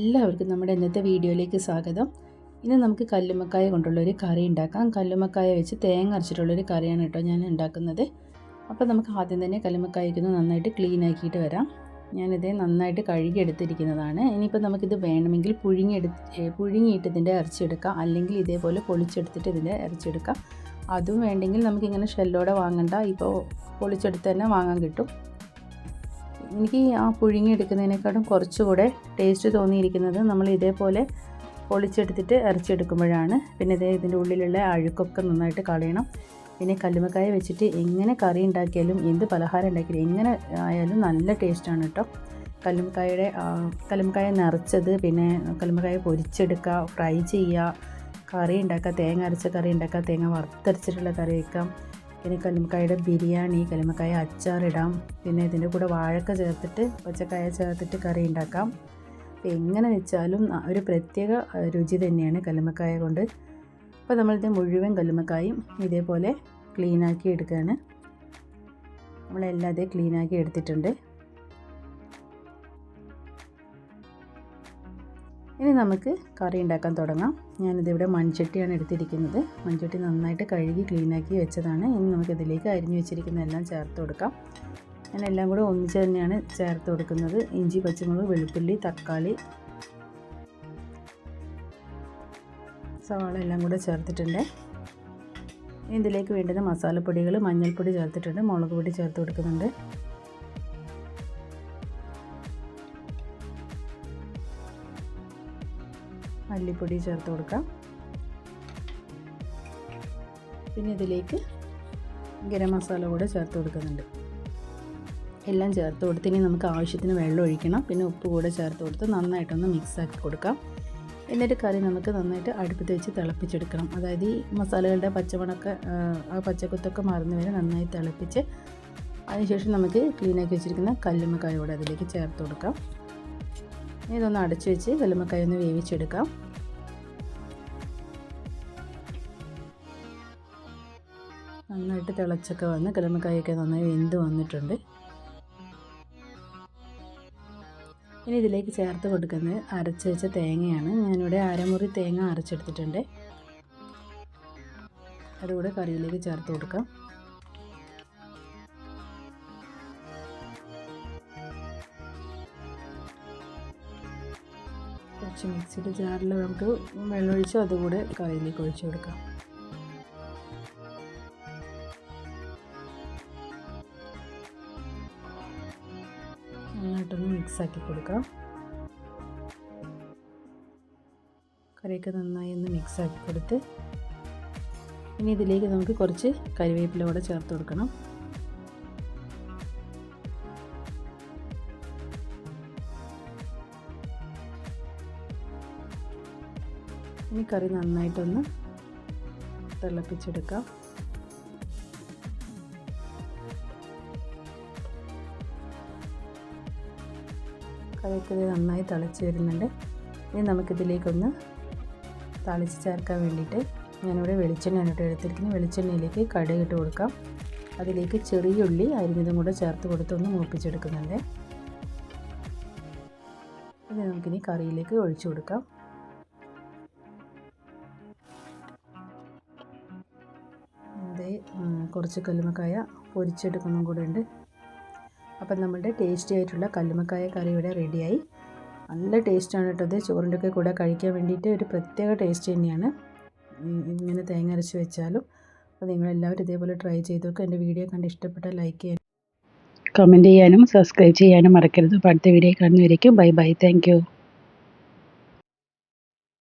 എല്ലാവർക്കും നമ്മുടെ ഇന്നത്തെ വീഡിയോയിലേക്ക് സ്വാഗതം. ഇന്ന് നമുക്ക് കല്ലുമ്മക്കായ കൊണ്ടുള്ളൊരു കറി ഉണ്ടാക്കാം. കല്ലുമ്മക്കായ വെച്ച് തേങ്ങ അരച്ചിട്ടുള്ളൊരു കറിയാണ് കേട്ടോ ഞാൻ ഉണ്ടാക്കുന്നത്. അപ്പോൾ നമുക്ക് ആദ്യം തന്നെ കല്ലുമക്കായക്കൊന്ന് നന്നായിട്ട് ക്ലീൻ ആക്കിയിട്ട് വരാം. ഞാനിത് നന്നായിട്ട് കഴുകി എടുത്തിരിക്കുന്നതാണ് ഇനിയിപ്പോൾ നമുക്കിത് വേണമെങ്കിൽ പുഴുങ്ങിയെടുത്ത് പുഴുങ്ങിയിട്ട് ഇതിന്റെ ഇറച്ചിയെടുക്കാം അല്ലെങ്കിൽ ഇതേപോലെ പൊളിച്ചെടുത്തിട്ട് ഇതിന്റെ ഇറച്ചിയെടുക്കാം അതും വേണ്ടെങ്കിൽ നമുക്കിങ്ങനെ ഷെല്ലോടെ വാങ്ങണ്ട. ഇപ്പോൾ പൊളിച്ചെടുത്ത് തന്നെ വാങ്ങാൻ കിട്ടും. എനിക്ക് ആ പുഴുങ്ങിയെടുക്കുന്നതിനേക്കാളും കുറച്ചുകൂടെ ടേസ്റ്റ് തോന്നിയിരിക്കുന്നത് നമ്മൾ ഇതേപോലെ പൊളിച്ചെടുത്തിട്ട് ഇറച്ചിയെടുക്കുമ്പോഴാണ്. പിന്നെ ഇതേ ഇതിന്റെ ഉള്ളിലുള്ള അഴുക്കൊക്കെ നന്നായിട്ട് കളയണം. പിന്നെ കല്ലുമക്കായ വെച്ചിട്ട് എങ്ങനെ കറി ഉണ്ടാക്കിയാലും എന്ത് പലഹാരം ഉണ്ടാക്കിയാലും എങ്ങനെ ആയാലും നല്ല ടേസ്റ്റാണ് കേട്ടോ. കല്ലുമക്കായയുടെ കല്ലുമക്കായ നിറച്ചത് പിന്നെ കല്ലുമക്കായ പൊരിച്ചെടുക്കുക ഫ്രൈ ചെയ്യുക കറി ഉണ്ടാക്കുക തേങ്ങ അരച്ച കറി ഉണ്ടാക്കുക തേങ്ങ വറുത്തരച്ചിട്ടുള്ള കറി വയ്ക്കാം പിന്നെ കല്ലുമക്കായുടെ ബിരിയാണി കല്ലുമക്കായ അച്ചാറിടാം. പിന്നെ ഇതിന്റെ കൂടെ വാഴക്ക ചേർത്തിട്ട് പച്ചക്കായ ചേർത്തിട്ട് കറി ഉണ്ടാക്കാം. അപ്പോൾ എങ്ങനെ വെച്ചാലും ഒരു പ്രത്യേക രുചി തന്നെയാണ് കല്ലുമക്കായ കൊണ്ട്. അപ്പോൾ നമ്മളിത് മുഴുവൻ കല്ലുമക്കായും ഇതേപോലെ ക്ലീനാക്കി എടുക്കുകയാണ്. നമ്മളെല്ലാം അതേ ക്ലീനാക്കി എടുത്തിട്ടുണ്ട്. ഇനി നമുക്ക് കറി ഉണ്ടാക്കാൻ തുടങ്ങാം. ഞാനിതിവിടെ മൺചട്ടിയാണ് എടുത്തിരിക്കുന്നത്. മൺചട്ടി നന്നായിട്ട് കഴുകി ക്ലീനാക്കി വെച്ചതാണ്. ഇനി നമുക്കിതിലേക്ക് അരിഞ്ഞു വെച്ചിരിക്കുന്ന എല്ലാം ചേർത്ത് കൊടുക്കാം. ഞാൻ എല്ലാം കൂടെ ഒന്നിച്ച് തന്നെയാണ് ചേർത്ത് കൊടുക്കുന്നത്. ഇഞ്ചി പച്ചമുളക് വെളുത്തുള്ളി തക്കാളി സവാള എല്ലാം കൂടെ ചേർത്തിട്ടുണ്ട്. ഇതിലേക്ക് വേണ്ടുന്ന മസാലപ്പൊടികൾ മഞ്ഞൾപ്പൊടി ചേർത്തിട്ടുണ്ട്. മുളക് പൊടി ചേർത്ത് കൊടുക്കുന്നുണ്ട്. മല്ലിപ്പൊടി ചേർത്ത് കൊടുക്കാം. പിന്നെ ഇതിലേക്ക് ഗരം മസാല കൂടെ ചേർത്ത് കൊടുക്കുന്നുണ്ട്. എല്ലാം ചേർത്ത് കൊടുത്ത് ഇനി നമുക്ക് ആവശ്യത്തിന് വെള്ളം ഒഴിക്കണം. പിന്നെ ഉപ്പ് കൂടെ ചേർത്ത് കൊടുത്ത് നന്നായിട്ടൊന്ന് മിക്സ് ആക്കി കൊടുക്കാം. എന്നിട്ട് കറി നമുക്ക് നന്നായിട്ട് അടുപ്പത്ത് വെച്ച് തിളപ്പിച്ചെടുക്കണം. അതായത് ഈ മസാലകളുടെ പച്ചമണൊക്കെ ആ പച്ചക്കുത്തൊക്കെ മറന്നു വരെ നന്നായി തിളപ്പിച്ച് അതിനുശേഷം നമുക്ക് ക്ലീനാക്കി വെച്ചിരിക്കുന്ന കല്ലുമ്മക്കായ കൂടെ അതിലേക്ക് ചേർത്ത് കൊടുക്കാം. ഇതൊന്ന് അടച്ചു വെച്ച് വെള്ളമക്കായ ഒന്ന് വേവിച്ചെടുക്കാം. നന്നായിട്ട് തിളച്ചൊക്കെ വന്ന് കല്ലുമ്മക്കായൊക്കെ നന്നായി വെന്ത് വന്നിട്ടുണ്ട്. ഇനി ഇതിലേക്ക് ചേർത്ത് കൊടുക്കുന്നത് അരച്ച് വെച്ച തേങ്ങയാണ്. ഞാനിവിടെ അരമുറി തേങ്ങ അരച്ചെടുത്തിട്ടുണ്ട്. അതുകൂടെ കറിയിലേക്ക് ചേർത്ത് കൊടുക്കാം. കുറച്ച് മിക്സിയുടെ ജാറിൽ നമുക്ക് വെള്ളമൊഴിച്ച് അതുകൂടെ കറിയിലേക്ക് ഒഴിച്ചു കൊടുക്കാം. നന്നായിട്ടൊന്ന് മിക്സാക്കി കൊടുക്കാം. കറിയൊക്കെ നന്നായി ഒന്ന് മിക്സാക്കി കൊടുത്ത് ഇനി ഇതിലേക്ക് നമുക്ക് കുറച്ച് കരിവേപ്പില കൂടെ ചേർത്ത് കൊടുക്കണം. ഇനി കറി നന്നായിട്ടൊന്ന് തിളപ്പിച്ചെടുക്കാം. കറിയൊക്കെ നന്നായി തിളച്ച് വരുന്നുണ്ട്. ഇനി നമുക്കിതിലേക്കൊന്ന് തളിച്ച് ചേർക്കാൻ വേണ്ടിയിട്ട് ഞാനിവിടെ വെളിച്ചെണ്ണ ഇട്ട് എടുത്തിരിക്കുന്നത്. വെളിച്ചെണ്ണയിലേക്ക് കടുക് ഇട്ട് കൊടുക്കാം. അതിലേക്ക് ചെറിയ ഉള്ളി അരിഞ്ഞതും കൂടെ ചേർത്ത് കൊടുത്ത് ഒന്ന് മൂപ്പിച്ചെടുക്കുന്നുണ്ട്. ഇത് നമുക്കിനി കറിയിലേക്ക് ഒഴിച്ചു കൊടുക്കാം. കുറച്ച് കല്ലുമക്കായ പൊരിച്ചെടുക്കുന്നതും കൂടെ ഉണ്ട്. അപ്പം നമ്മുടെ ടേസ്റ്റി ആയിട്ടുള്ള കല്ലുമക്കായ കറി ഇവിടെ റെഡിയായി നല്ല ടേസ്റ്റാണ് കേട്ടോ അത് ചോറിന്റെ ഒക്കെ കൂടെ കഴിക്കാൻ വേണ്ടിയിട്ട് ഒരു പ്രത്യേക ടേസ്റ്റ് തന്നെയാണ്. ഇങ്ങനെ തേങ്ങ അരച്ച് വെച്ചാലും അപ്പോൾ നിങ്ങളെല്ലാവരും ഇതേപോലെ ട്രൈ ചെയ്ത് നോക്കുക എന്റെ വീഡിയോ കണ്ട് ഇഷ്ടപ്പെട്ടാൽ ലൈക്ക് ചെയ്യാൻ കമന്റ് ചെയ്യാനും സബ്സ്ക്രൈബ് ചെയ്യാനും മറക്കരുത്. അപ്പോൾ അടുത്ത വീഡിയോ കാണുന്നവരേക്കും ബൈ ബൈ താങ്ക്